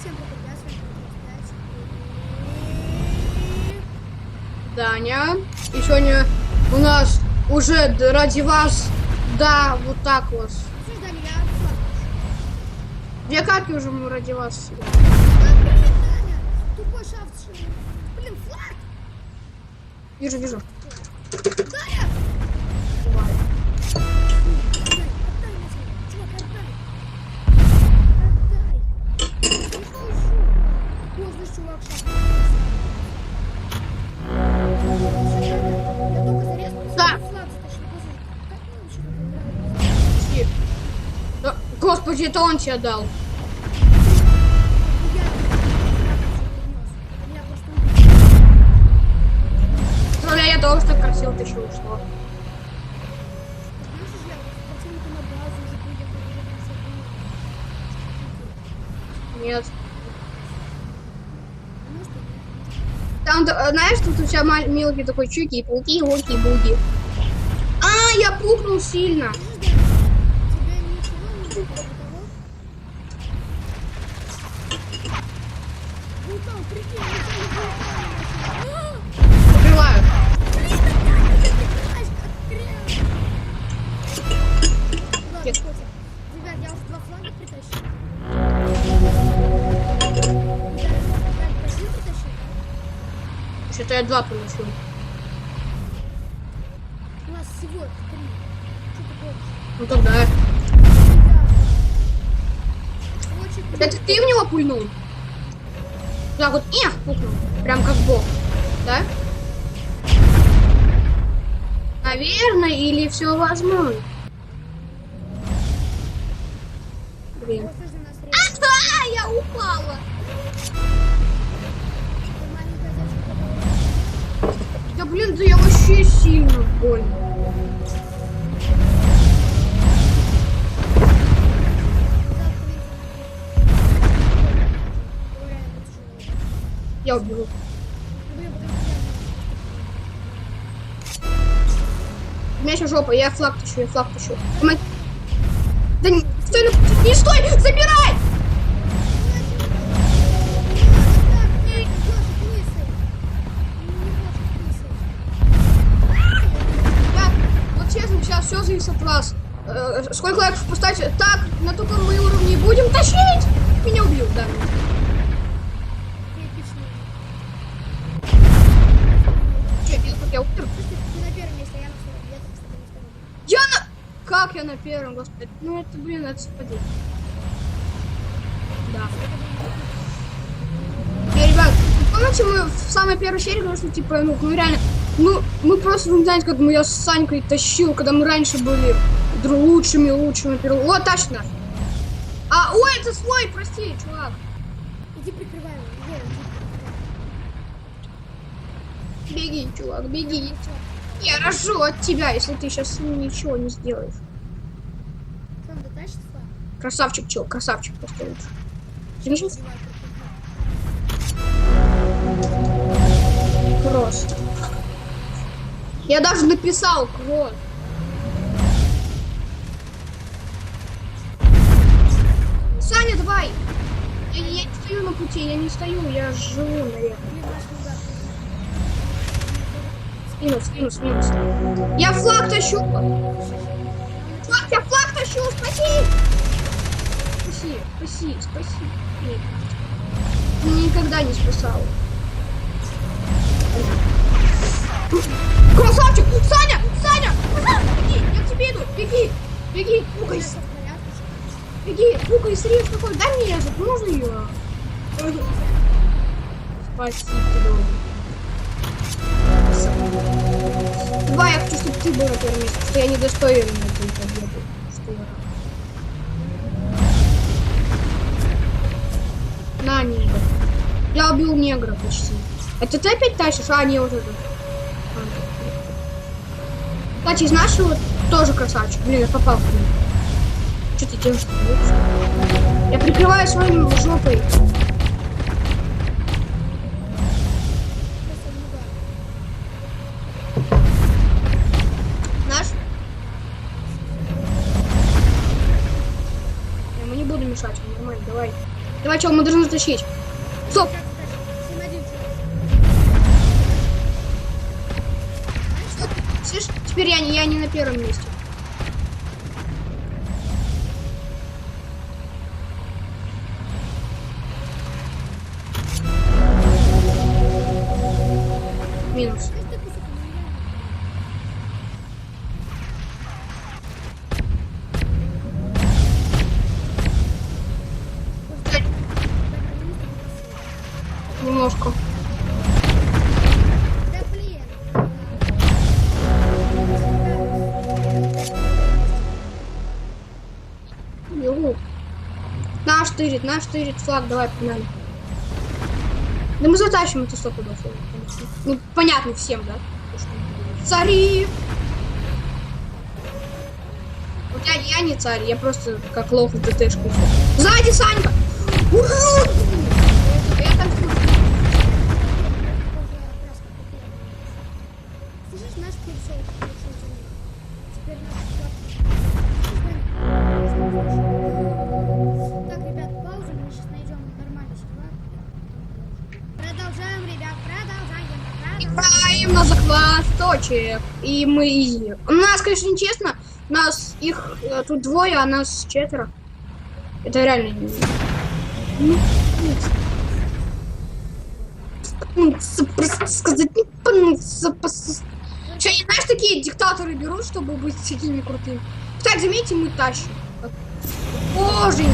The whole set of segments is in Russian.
всем привет, я с вами Пять. Даня. И сегодня у нас уже ради вас, да, вот так вот. Две катки уже мы ради вас. Вижу, вижу. Даня! Да, господи, это он тебе дал. Убил. Представляю, я тоже так уже там всё было. Нет. А может и нет. Там, э, знаешь, тут у тебя мелкий такой чуки, пауки, локи, буги. А, я пукнул сильно. Тебе ничего не упала. Да блин, да я вообще сильно больно. Я убил. У меня сейчас жопа, я флаг тащу, я флаг тащу. Да не, стой, ну, не стой, забирай! Все зависит от вас. Э, сколько лайков поставьте? Так, на таком мы уровне будем тащить! Меня убил, да. Я умер? Я на... Как я на первом, господи? Ну это, блин, это совпадение. Да. И, ребят, помните, мы в самой первой серии говорили, что, типа, ну, ну, реально, ну, мы просто, вы знаете, как мы я с Санькой тащил, когда мы раньше были лучшими, лучшими, первыми. Вот, точно. А, ой, это слой, прости, чувак. Иди прикрывай его. Иди прикрывай. Беги, чувак, беги. Чувак, Я рожу от тебя, если ты сейчас ничего не сделаешь. Красавчик, чел, красавчик просто лучше. Прикрывай, кросс. Я даже написал кросс. Саня, давай! Я, я не стою на пути, я не стою, я живу, наверное. Спину, спину, спину, спину. Я флаг тащу! Флаг, я флаг тащу, спаси! Спаси, спаси, спаси. Никогда не спасал. Красавчик! Саня! Саня! Беги! Я к тебе иду! Беги! Беги! Пукай! Беги! Пукай, срез такой! Дай мне резать! Можно ее? Спасибо. Давай, я хочу, чтобы ты был на первом месте, что я не достоин этой победы. На, негр. Я убил негра почти. Это ты опять тащишь? А, не, вот это. Кстати, из нашего тоже красавчик. Блин, я попал в него. Что ты делаешь? Я прикрываю своим жопой. Наш? Я ему не буду мешать, нормально, давай. Давай чел, мы должны затащить. Теперь я не, я не на первом месте. Минус. Наш тырит, наш тырит флаг, давай погнали. Да мы затащим это сто пудов, конечно. Ну, понятно всем, да? Цари! Вот я, я не царь, я просто как лох в ДТшку. Сзади, Санька! Уху! Точек. И мы изи. У нас, конечно, нечестно. Нас их э, тут двое, а нас четверо. Это реально не. Ну, ну, просто сказать не знаешь, такие диктаторы берут, чтобы быть такими крутыми. Кстати, заметьте, мы тащим. Боженька.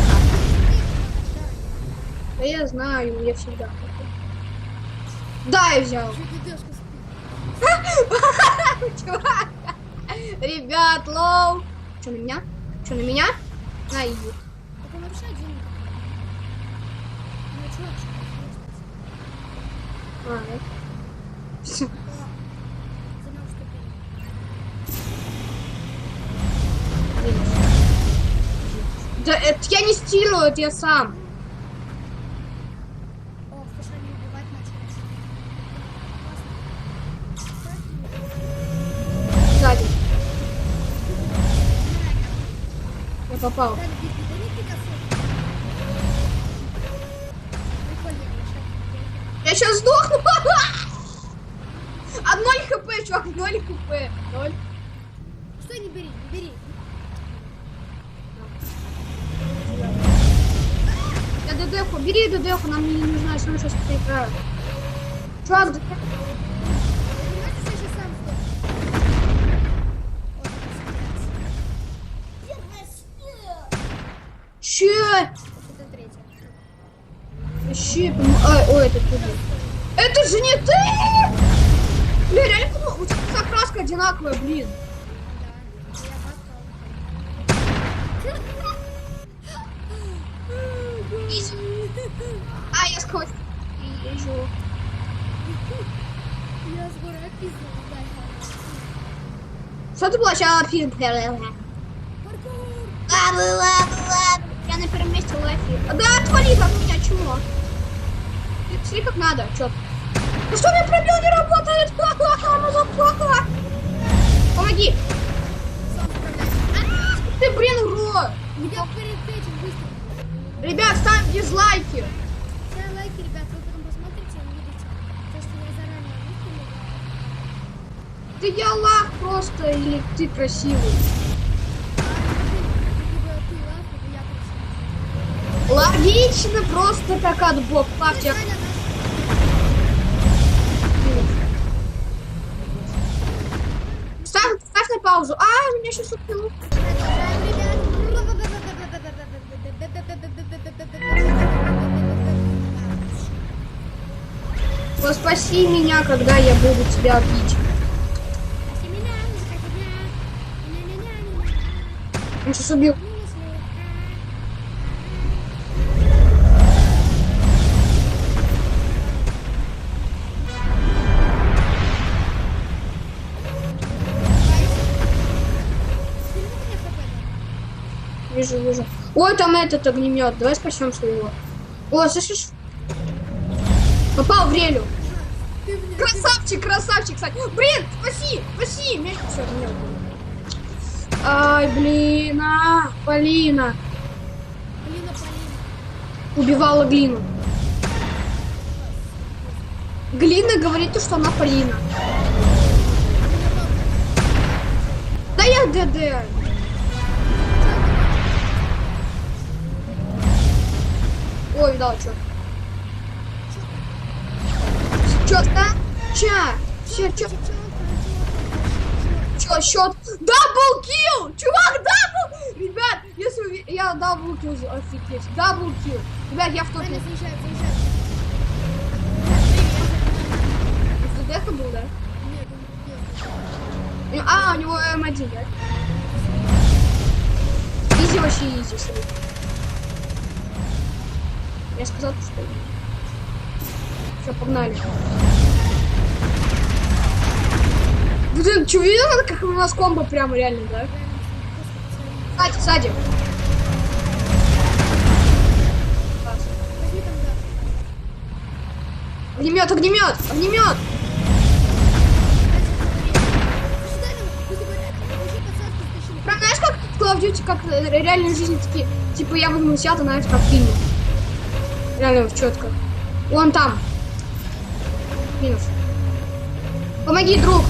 Да я знаю, я всегда. Да, я взял. Чё ты дёшку спишь? Чувак. Ребят, лоу. Что на меня? Что на меня? На вообще один. Ну, чувак, что А, да. Это я не стилю, это я сам. Попал. Я сейчас сдохну. А 0 хп, чувак, 0 хп. 0. Стой, не бери, не бери. Я ДДху, бери ДДху, нам не нужна, если мы сейчас проиграем. Чувак, Это третья. Вообще, пом- а, ой, это ты. Это же не ты! Бля, реально, по-моему, у тебя вся краска одинаковая, блин. А, я сквозь. Я с горы описывал, да. Что ты получала фильм? Паркур. Ладно, ладно, ладно. Я на первом месте лайфи. Да, отвали от меня, чмо. Смотри, как надо, чё? Ну что, у меня пробел не работает? Ха-ха-ха, мазафака. Помоги. Сам справляйся. Ты, блин, урод. Я перед этим быстро. Ребят, ставь дизлайки. Ставь лайки, ребят, вы потом посмотрите и увидите. То, что я заранее выставила. Ты я лах просто или ты красивый? Либо ты лайк, либо я красивый. Логично, просто как от наш- Ставь, ставь на паузу. А, меня сейчас. Вот спаси меня, когда я буду тебя бить. Он сейчас убил. Вижу, вижу. Ой, там этот огнемет. Давай спасем своего. О, слышишь? Попал в релю. Красавчик, красавчик, кстати. Блин, спаси, спаси. Мяч все огнемет. Ай, блин, а, Полина. Полина, Полина. убивала глину. Глина говорит, то, что она Полина. Да я ДД. Ой, видал, что. Четко. Ча. Все, чё, чё, счет. Дабл килл! Чувак, дабл! Ребят, если вы- я дабл килл, офигеть. Дабл килл. Ребят, я в топе. Заезжай. ДД был, да? Нет, он нет. А, у него М1, да? Изи вообще изи, смотри. Я сказал, что... Все, погнали. Блин, что, видел, как у нас комбо прямо реально, да? Сзади, сзади. Огнемет, огнемет, огнемет! Прям знаешь, как в Call of Duty, как в реальной жизни такие, типа я возьму сят, знаешь, как в Реально четко. Вон там. Минус. Помоги, друг.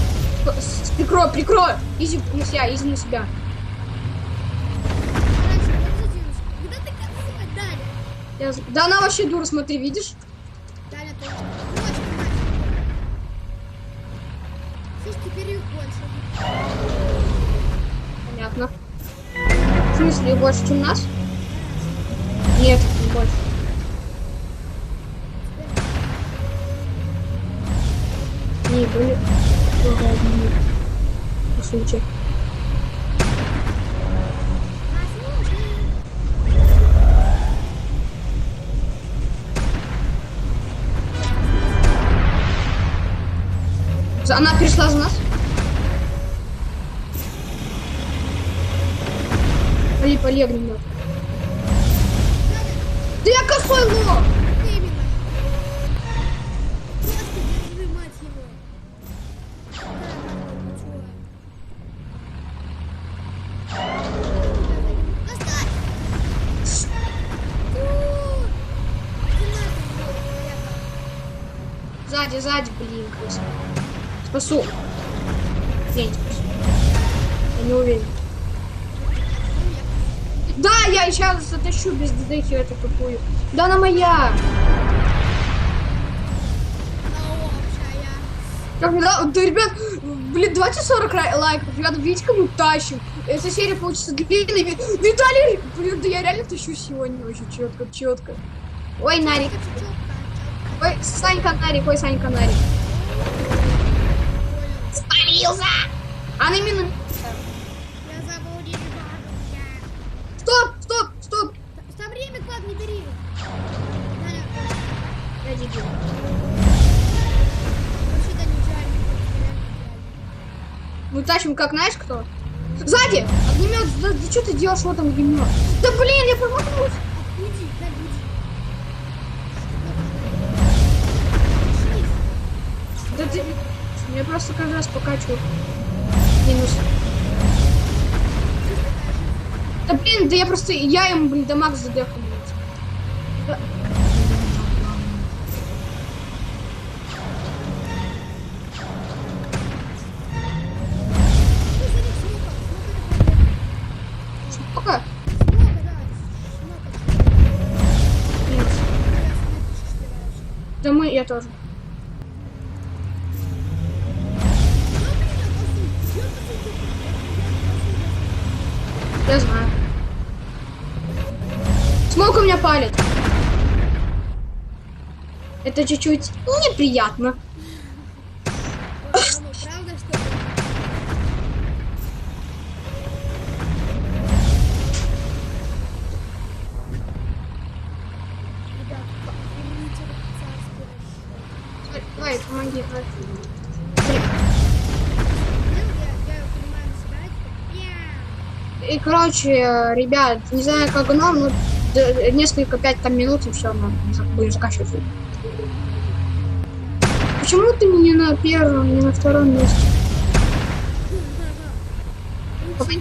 Прикрой, прикрой. Изи на себя, изи на себя. Я Да она вообще дура, смотри, видишь? Даня, ты. Слышь, теперь их больше. Понятно. В смысле, больше, чем нас? Нет, не больше. Не, были... Слушай. За- Она перешла за нас? Поли, поли огнемет. Да я косой лох! Я не спасу. Я не уверен. Да, я сейчас затащу без дедехи эту тупую. Да она моя. Как да, да, ребят, блин, давайте 40 ра- лайков. Ребята, видите, как мы тащим. Эта серия получится длинной. Ви- Виталий, блин, да я реально тащу сегодня очень четко, четко. Ой, Нарик. Ой, Санька Нарик, ой, Санька Нарик. Понял. Спалился! Она именно... Я не Стоп, стоп, стоп. Там время, Клад, не бери. Я дебил. Мы тащим как, знаешь, кто? Сзади! Огнемет, да, да что ты делаешь, вот там огнемет? Да блин, я промахнулся. Шли. Да ты... Я просто каждый раз покачиваю. Минус. Да блин, да я просто... Я ему, блин, дамаг задехал. Да. Сколько? Да. Я тоже. Палит. Это чуть-чуть неприятно. Давай, помоги. И, короче, ребят, не знаю, как оно, но несколько, пять там минут, и все, мы за- будем заканчивать. Почему ты не на первом, не на втором месте? Учи.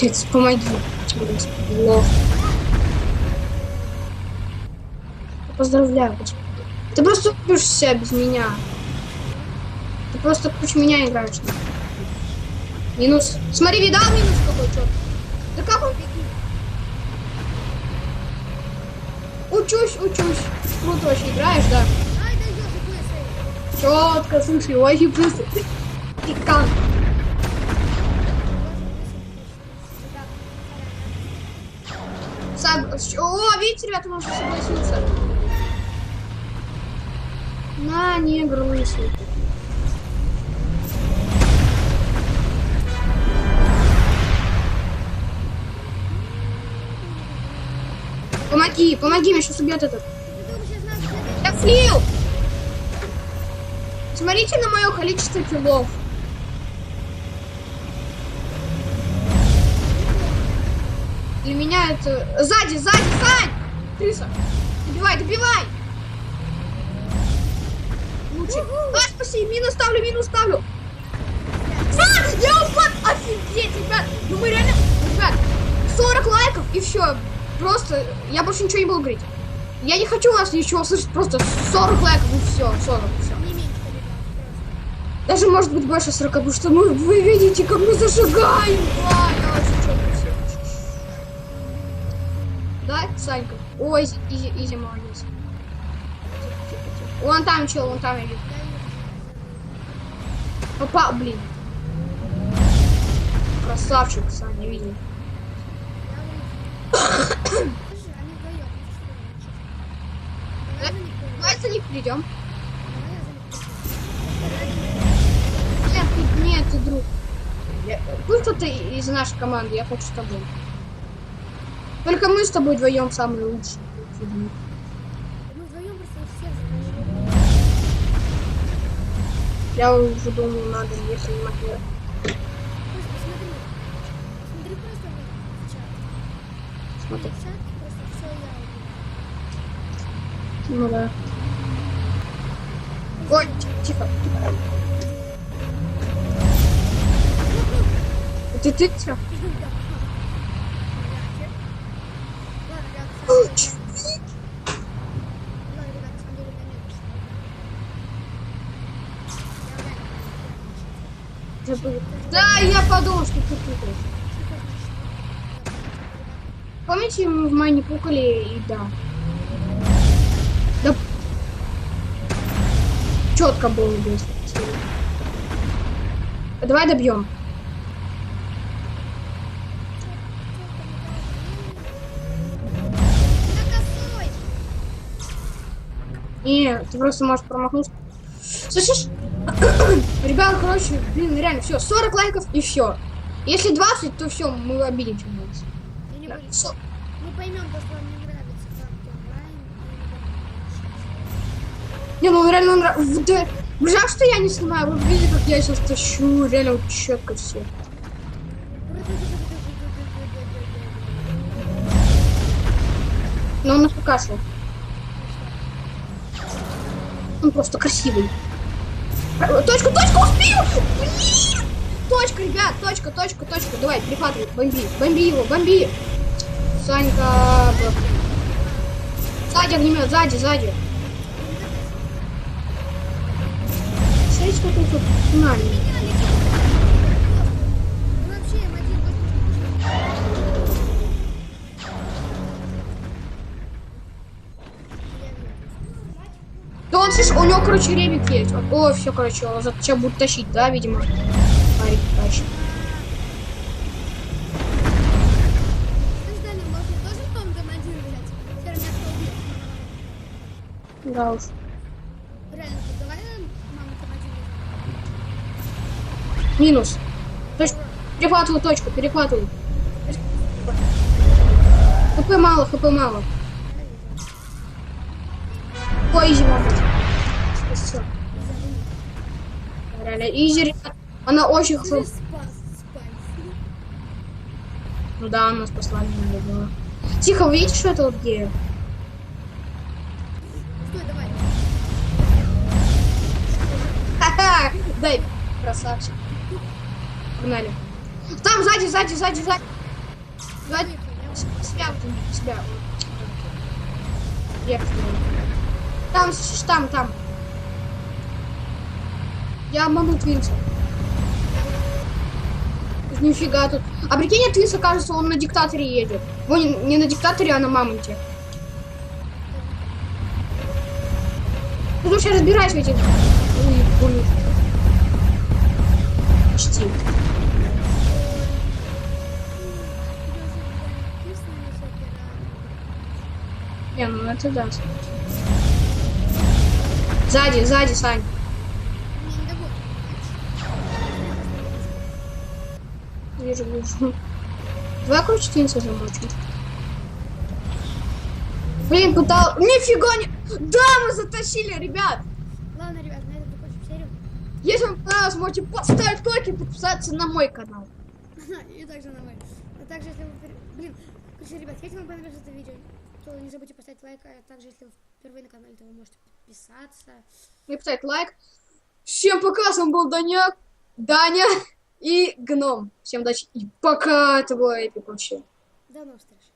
Блядь, помоги. Лох. Поздравляю. господи. Ты просто себя без меня. Ты просто против меня играешь. Минус. Смотри, видал минус какой чёрт? Да как он? Учусь, учусь. Круто вообще играешь, да? Четко, слушай, ой, просто. Саг- О, видите, ребята, можно согласиться. На, негр лысый. Помоги, помоги, меня сейчас убьет этот. Я слил! Смотрите на мое количество киллов. Для меня это... Сзади, сзади, Сань! Крыса! Добивай, добивай! Лучше. А, спаси, минус ставлю, минус ставлю. А, я упал! Офигеть, ребят! Ну мы реально... Ребят, 40 лайков и все. Просто я больше ничего не буду говорить. Я не хочу вас ничего слышать, просто 40 лайков и все, 40, все. Даже может быть больше 40, потому что мы, вы видите, как мы зажигаем. Да, я очень чётко всё. Да, Санька? Ой, изи, изи, молодец. Вон там чел, вон там я вижу. Попал, блин. Красавчик, Саня, видел. Давай за них придем. Нет, ты, нет, ты друг. Я- Пусть кто-то из нашей команды, я хочу с тобой. Только мы с тобой вдвоем самые лучшие. Мы вдвоем просто всех. Я уже думаю, надо, если не могу. Просто посмотри. Смотри просто в чат. Смотри. В чат просто все я Ну да. Ой, тихо. Ты реально- Забыл. Да, я подумал, что ты путаешь. Помните, мы в мае не пукали и. Да. Четко было без. Давай добьем. Не, ты просто можешь промахнуться. Слышишь? Ребят, короче, блин, реально, все, 40 лайков и все. Если 20, то все, мы. Я не Да. Мы поймем, то, что вам не нравится как онлайн. Не, ну реально нравится. Жаль, что я не снимаю. Вы видите, как я сейчас тащу, реально вот четко все. Но он нас покашлял. Он просто красивый. Э, Точка, точка, успел! Блин! Точка, ребят, точка, точка, точка. Давай, перехватывай, бомби, бомби его, бомби. Санька. Сзади огнемет, сзади, сзади. Смотрите, как он тут М1 Да он, слышишь, у него, короче, ребик есть. О, все, короче, он за тебя будет тащить, да, видимо? Марик тащит. Слышь, Даня, может, тоже в том М1 взять? Теперь меня кто убьет? Да уж. Реально, ты давай маму М1 Минус. Точка. Перехватываю точку, перехватываю. ХП мало, хп мало. Ой, изи. Всё. Реально, изи. Она очень спас. Ну да, она спасла меня. да. Тихо, вы видите, что это вот? Стой, давай. Ха-ха! Дай, красавчик. Погнали. Там, сзади, сзади, сзади, сзади. Сзади. Я Себя, себя. Вверх. Там, там, там. Я обманул Твинса. Нифига тут. А прикинь, от Твинса кажется, он на диктаторе едет. Он не, на диктаторе, а на мамонте. Ну, лучше разбирайся в этих... Ой. Почти. Это да. Сзади, сзади, Сань. Вижу, вижу. Давай, короче, Твинса замочим. Блин, пытал... Нифига не... Да, мы затащили, ребят! Ладно, ребят, на этом закончим серию. Если вам понравилось, можете поставить лайк и подписаться на мой канал. И также на мой. А также, если вы... Блин, короче, ребят, если вам понравилось это видео, то не забудьте поставить лайк. А также, если вы впервые на канале, то вы можете подписаться. И поставить лайк. Всем пока, с вами был Даня, Даня и Гном. Всем удачи и пока, это было эпик вообще. До новых встреч.